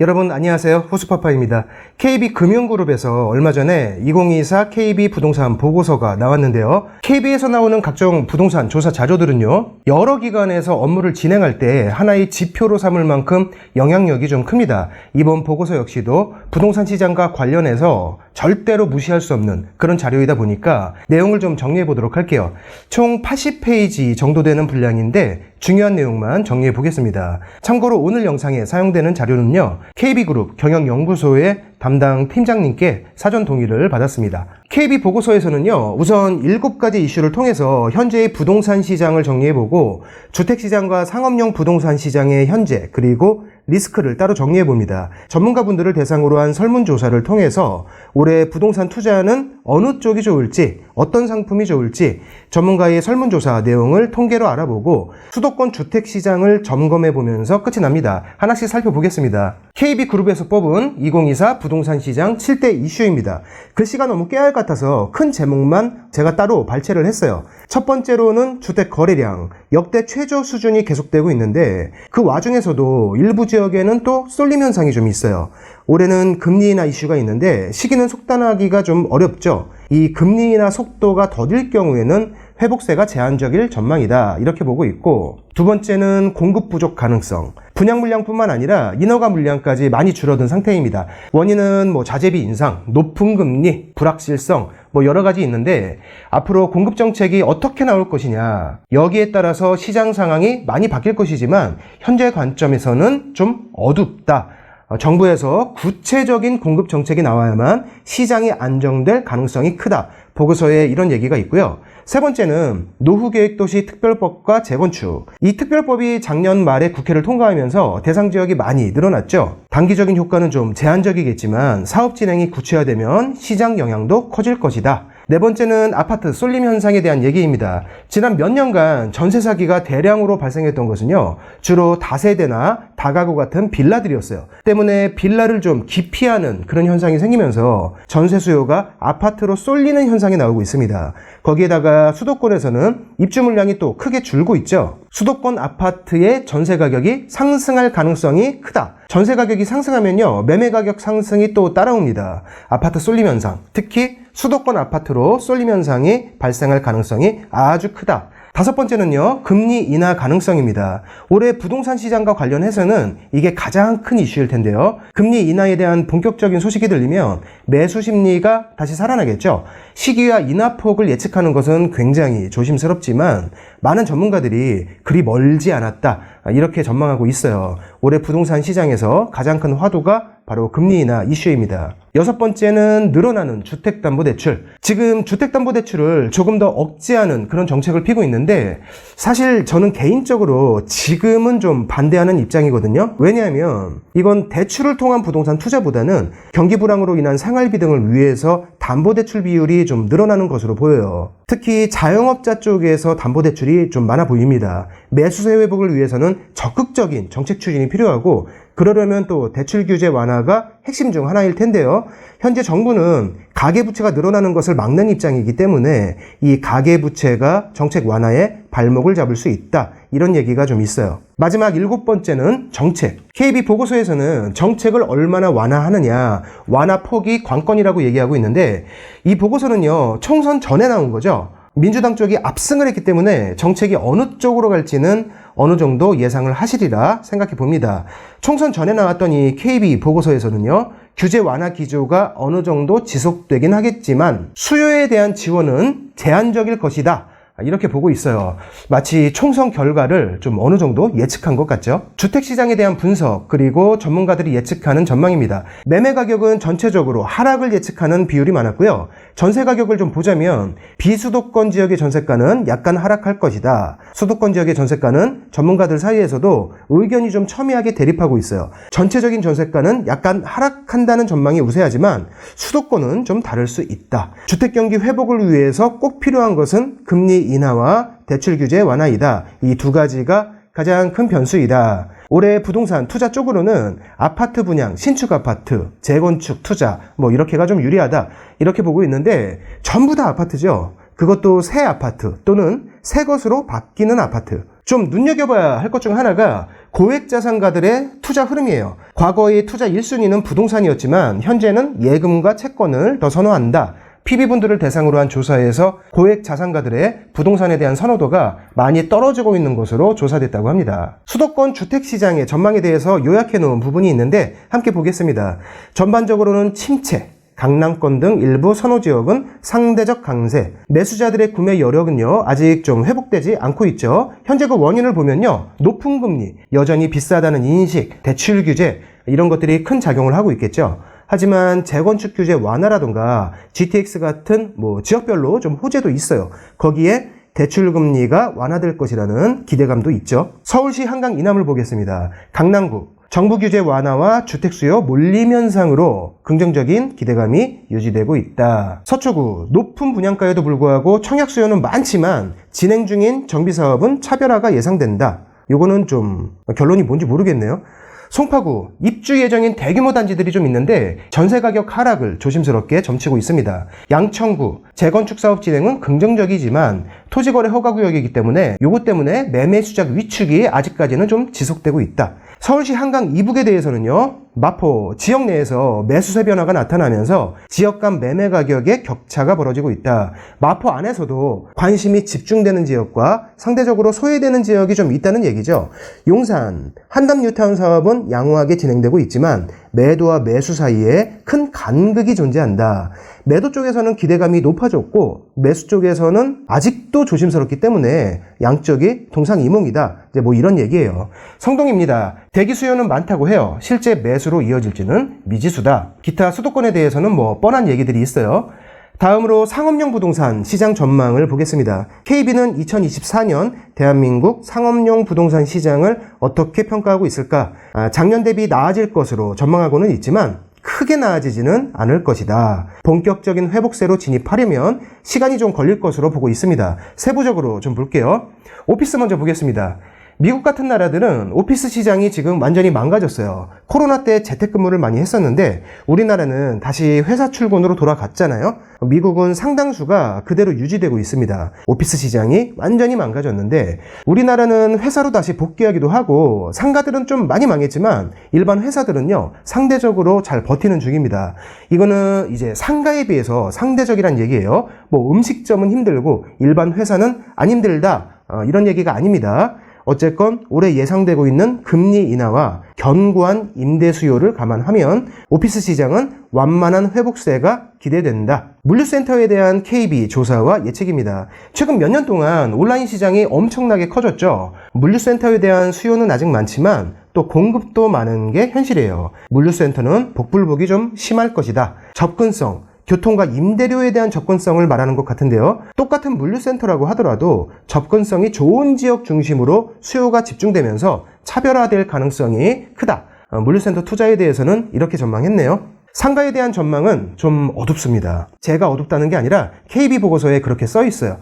여러분 안녕하세요. 호수파파입니다. KB금융그룹에서 얼마 전에 2024 KB 부동산 보고서가 나왔는데요. KB에서 나오는 각종 부동산 조사 자료들은요. 여러 기관에서 업무를 진행할 때 하나의 지표로 삼을 만큼 영향력이 좀 큽니다. 이번 보고서 역시도 부동산 시장과 관련해서 절대로 무시할 수 없는 그런 자료이다 보니까 내용을 좀 정리해 보도록 할게요. 총 80페이지 정도 되는 분량인데 중요한 내용만 정리해 보겠습니다. 참고로 오늘 영상에 사용되는 자료는요. KB그룹 경영연구소의 담당 팀장님께 사전 동의를 받았습니다. KB 보고서에서는요, 우선 7가지 이슈를 통해서 현재의 부동산 시장을 정리해보고, 주택시장과 상업용 부동산 시장의 현재, 그리고 리스크를 따로 정리해 봅니다. 전문가분들을 대상으로 한 설문조사를 통해서 올해 부동산 투자는 어느 쪽이 좋을지, 어떤 상품이 좋을지, 전문가의 설문조사 내용을 통계로 알아보고, 수도권 주택시장을 점검해 보면서 끝이 납니다. 하나씩 살펴보겠습니다. KB그룹에서 뽑은 2024 부동산 시장 7대 이슈입니다. 글씨가 너무 깨알 같아서 큰 제목만 제가 따로 발췌를 했어요. 첫 번째로는 주택 거래량, 역대 최저 수준이 계속되고 있는데 그 와중에서도 일부 지역에는 또 쏠림 현상이 좀 있어요. 올해는 금리 인하 이슈가 있는데 시기는 속단하기가 좀 어렵죠. 이 금리 인하 속도가 더딜 경우에는 회복세가 제한적일 전망이다. 이렇게 보고 있고 두 번째는 공급 부족 가능성. 분양 물량뿐만 아니라 인허가 물량까지 많이 줄어든 상태입니다. 원인은 뭐 자재비 인상, 높은 금리, 불확실성, 뭐 여러 가지 있는데 앞으로 공급 정책이 어떻게 나올 것이냐 여기에 따라서 시장 상황이 많이 바뀔 것이지만 현재 관점에서는 좀 어둡다. 어, 정부에서 구체적인 공급 정책이 나와야만 시장이 안정될 가능성이 크다. 보고서에 이런 얘기가 있고요. 세 번째는 노후계획도시 특별법과 재건축. 이 특별법이 작년 말에 국회를 통과하면서 대상 지역이 많이 늘어났죠. 단기적인 효과는 좀 제한적이겠지만 사업 진행이 구체화되면 시장 영향도 커질 것이다. 네 번째는 아파트 쏠림 현상에 대한 얘기입니다. 지난 몇 년간 전세 사기가 대량으로 발생했던 것은요, 주로 다세대나 다가구 같은 빌라들이었어요. 때문에 빌라를 좀 기피하는 그런 현상이 생기면서 전세 수요가 아파트로 쏠리는 현상이 나오고 있습니다. 거기에다가 수도권에서는 입주 물량이 또 크게 줄고 있죠. 수도권 아파트의 전세 가격이 상승할 가능성이 크다. 전세 가격이 상승하면요, 매매 가격 상승이 또 따라옵니다. 아파트 쏠림 현상, 특히 수도권 아파트로 쏠림 현상이 발생할 가능성이 아주 크다. 다섯 번째는요, 금리 인하 가능성입니다. 올해 부동산 시장과 관련해서는 이게 가장 큰 이슈일 텐데요. 금리 인하에 대한 본격적인 소식이 들리면 매수 심리가 다시 살아나겠죠. 시기와 인하폭을 예측하는 것은 굉장히 조심스럽지만 많은 전문가들이 그리 멀지 않았다. 이렇게 전망하고 있어요. 올해 부동산 시장에서 가장 큰 화두가 바로 금리 인하 이슈입니다. 여섯 번째는 늘어나는 주택담보대출. 지금 주택담보대출을 조금 더 억제하는 그런 정책을 피고 있는데 사실 저는 개인적으로 지금은 좀 반대하는 입장이거든요. 왜냐하면 이건 대출을 통한 부동산 투자보다는 경기 불황으로 인한 생활비 등을 위해서 담보대출 비율이 좀 늘어나는 것으로 보여요. 특히 자영업자 쪽에서 담보대출이 좀 많아 보입니다. 매수세 회복을 위해서는 적극적인 정책 추진이 필요하고 그러려면 또 대출 규제 완화가 핵심 중 하나일 텐데요. 현재 정부는 가계부채가 늘어나는 것을 막는 입장이기 때문에 이 가계부채가 정책 완화에 발목을 잡을 수 있다. 이런 얘기가 좀 있어요. 마지막 일곱 번째는 정책. KB 보고서에서는 정책을 얼마나 완화하느냐, 완화 폭이 관건이라고 얘기하고 있는데 이 보고서는요, 총선 전에 나온 거죠. 민주당 쪽이 압승을 했기 때문에 정책이 어느 쪽으로 갈지는 어느 정도 예상을 하시리라 생각해 봅니다. 총선 전에 나왔던 이 KB 보고서에서는요, 규제 완화 기조가 어느 정도 지속되긴 하겠지만 수요에 대한 지원은 제한적일 것이다. 이렇게 보고 있어요. 마치 총선 결과를 좀 어느 정도 예측한 것 같죠? 주택시장에 대한 분석, 그리고 전문가들이 예측하는 전망입니다. 매매 가격은 전체적으로 하락을 예측하는 비율이 많았고요. 전세 가격을 좀 보자면 비수도권 지역의 전세가는 약간 하락할 것이다. 수도권 지역의 전세가는 전문가들 사이에서도 의견이 좀 첨예하게 대립하고 있어요. 전체적인 전세가는 약간 하락한다는 전망이 우세하지만 수도권은 좀 다를 수 있다. 주택 경기 회복을 위해서 꼭 필요한 것은 금리 인하와 대출 규제 완화이다. 이 두 가지가 가장 큰 변수이다. 올해 부동산 투자 쪽으로는 아파트 분양, 신축 아파트, 재건축 투자, 뭐 이렇게가 좀 유리하다. 이렇게 보고 있는데 전부 다 아파트죠. 그것도 새 아파트 또는 새 것으로 바뀌는 아파트. 좀 눈여겨봐야 할 것 중 하나가 고액 자산가들의 투자 흐름이에요. 과거의 투자 1순위는 부동산이었지만 현재는 예금과 채권을 더 선호한다. PB분들을 대상으로 한 조사에서 고액 자산가들의 부동산에 대한 선호도가 많이 떨어지고 있는 것으로 조사됐다고 합니다. 수도권 주택시장의 전망에 대해서 요약해 놓은 부분이 있는데 함께 보겠습니다. 전반적으로는 침체, 강남권 등 일부 선호 지역은 상대적 강세, 매수자들의 구매 여력은요, 아직 좀 회복되지 않고 있죠. 현재 그 원인을 보면요, 높은 금리, 여전히 비싸다는 인식, 대출 규제, 이런 것들이 큰 작용을 하고 있겠죠. 하지만 재건축 규제 완화라던가 GTX 같은 뭐 지역별로 좀 호재도 있어요. 거기에 대출 금리가 완화될 것이라는 기대감도 있죠. 서울시 한강 이남을 보겠습니다. 강남구 정부 규제 완화와 주택 수요 몰림 현상으로 긍정적인 기대감이 유지되고 있다. 서초구 높은 분양가에도 불구하고 청약 수요는 많지만 진행 중인 정비 사업은 차별화가 예상된다. 요거는 좀 결론이 뭔지 모르겠네요. 송파구 입주 예정인 대규모 단지들이 좀 있는데 전세 가격 하락을 조심스럽게 점치고 있습니다. 양천구 재건축 사업 진행은 긍정적이지만 토지거래 허가 구역이기 때문에 요것 때문에 매매 수작 위축이 아직까지는 좀 지속되고 있다. 서울시 한강 이북에 대해서는요. 마포 지역 내에서 매수세 변화가 나타나면서 지역 간 매매 가격의 격차가 벌어지고 있다. 마포 안에서도 관심이 집중되는 지역과 상대적으로 소외되는 지역이 좀 있다는 얘기죠. 용산 한담 뉴타운 사업은 양호하게 진행되고 있지만 매도와 매수 사이에 큰 간극이 존재한다. 매도 쪽에서는 기대감이 높아졌고 매수 쪽에서는 아직도 조심스럽기 때문에 양쪽이 동상이몽이다. 이제 뭐 이런 얘기예요. 성동입니다. 대기 수요는 많다고 해요. 실제 매수 로 이어질지는 미지수다. 기타 수도권에 대해서는 뭐 뻔한 얘기들이 있어요. 다음으로 상업용 부동산 시장 전망을 보겠습니다. KB는 2024년 대한민국 상업용 부동산 시장을 어떻게 평가하고 있을까? 아, 작년 대비 나아질 것으로 전망하고는 있지만 크게 나아지지는 않을 것이다. 본격적인 회복세로 진입하려면 시간이 좀 걸릴 것으로 보고 있습니다. 세부적으로 좀 볼게요. 오피스 먼저 보겠습니다. 미국 같은 나라들은 오피스 시장이 지금 완전히 망가졌어요. 코로나 때 재택근무를 많이 했었는데 우리나라는 다시 회사 출근으로 돌아갔잖아요. 미국은 상당수가 그대로 유지되고 있습니다. 오피스 시장이 완전히 망가졌는데 우리나라는 회사로 다시 복귀하기도 하고 상가들은 좀 많이 망했지만 일반 회사들은요 상대적으로 잘 버티는 중입니다. 이거는 이제 상가에 비해서 상대적이란 얘기예요. 뭐 음식점은 힘들고 일반 회사는 안 힘들다 어, 이런 얘기가 아닙니다. 어쨌건 올해 예상되고 있는 금리 인하와 견고한 임대 수요를 감안하면 오피스 시장은 완만한 회복세가 기대된다. 물류센터에 대한 KB 조사와 예측입니다. 최근 몇 년 동안 온라인 시장이 엄청나게 커졌죠. 물류센터에 대한 수요는 아직 많지만 또 공급도 많은 게 현실이에요. 물류센터는 복불복이 좀 심할 것이다. 접근성, 교통과 임대료에 대한 접근성을 말하는 것 같은데요. 똑같은 물류센터라고 하더라도 접근성이 좋은 지역 중심으로 수요가 집중되면서 차별화될 가능성이 크다. 어, 물류센터 투자에 대해서는 이렇게 전망했네요. 상가에 대한 전망은 좀 어둡습니다. 제가 어둡다는 게 아니라 KB 보고서에 그렇게 써 있어요.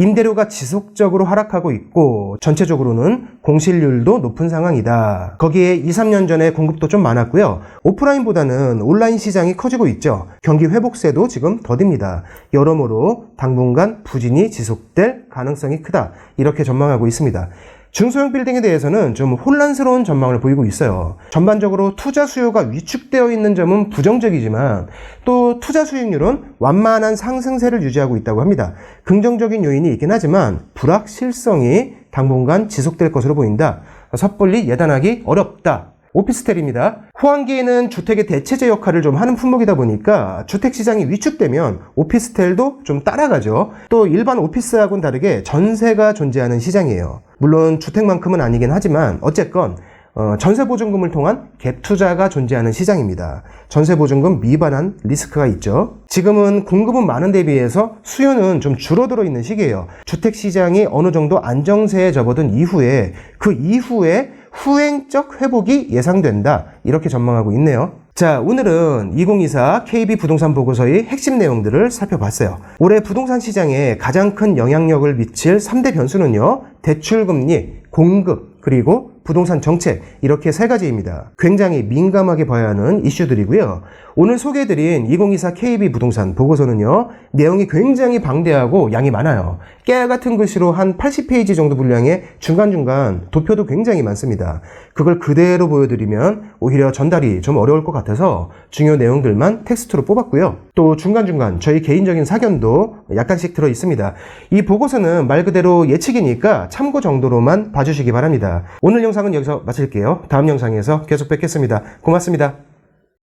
임대료가 지속적으로 하락하고 있고 전체적으로는 공실률도 높은 상황이다. 거기에 2, 3년 전에 공급도 좀 많았고요. 오프라인보다는 온라인 시장이 커지고 있죠. 경기 회복세도 지금 더딥니다. 여러모로 당분간 부진이 지속될 가능성이 크다. 이렇게 전망하고 있습니다. 중소형 빌딩에 대해서는 좀 혼란스러운 전망을 보이고 있어요. 전반적으로 투자 수요가 위축되어 있는 점은 부정적이지만 또 투자 수익률은 완만한 상승세를 유지하고 있다고 합니다. 긍정적인 요인이 있긴 하지만 불확실성이 당분간 지속될 것으로 보인다. 섣불리 예단하기 어렵다. 오피스텔입니다. 호황기에는 주택의 대체제 역할을 좀 하는 품목이다 보니까 주택 시장이 위축되면 오피스텔도 좀 따라가죠. 또 일반 오피스하고는 다르게 전세가 존재하는 시장이에요. 물론 주택만큼은 아니긴 하지만 어쨌건 어, 전세보증금을 통한 갭 투자가 존재하는 시장입니다. 전세보증금 미반환 리스크가 있죠. 지금은 공급은 많은 데 비해서 수요는 좀 줄어들어 있는 시기예요. 주택 시장이 어느 정도 안정세에 접어든 이후에 그 이후에 후행적 회복이 예상된다. 이렇게 전망하고 있네요. 자, 오늘은 2024 KB 부동산 보고서의 핵심 내용들을 살펴봤어요. 올해 부동산 시장에 가장 큰 영향력을 미칠 3대 변수는요, 대출금리, 공급, 그리고 부동산 정책 이렇게 세 가지입니다. 굉장히 민감하게 봐야 하는 이슈들이고요. 오늘 소개해드린 2024 KB 부동산 보고서는요. 내용이 굉장히 방대하고 양이 많아요. 깨알 같은 글씨로 한 80페이지 정도 분량의 중간중간 도표도 굉장히 많습니다. 그걸 그대로 보여드리면 오히려 전달이 좀 어려울 것 같아서 중요 내용들만 텍스트로 뽑았고요. 또 중간중간 저희 개인적인 사견도 약간씩 들어 있습니다. 이 보고서는 말 그대로 예측이니까 참고 정도로만 봐주시기 바랍니다. 오늘 영상은 여기서 마칠게요. 다음 영상에서 계속 뵙겠습니다. 고맙습니다.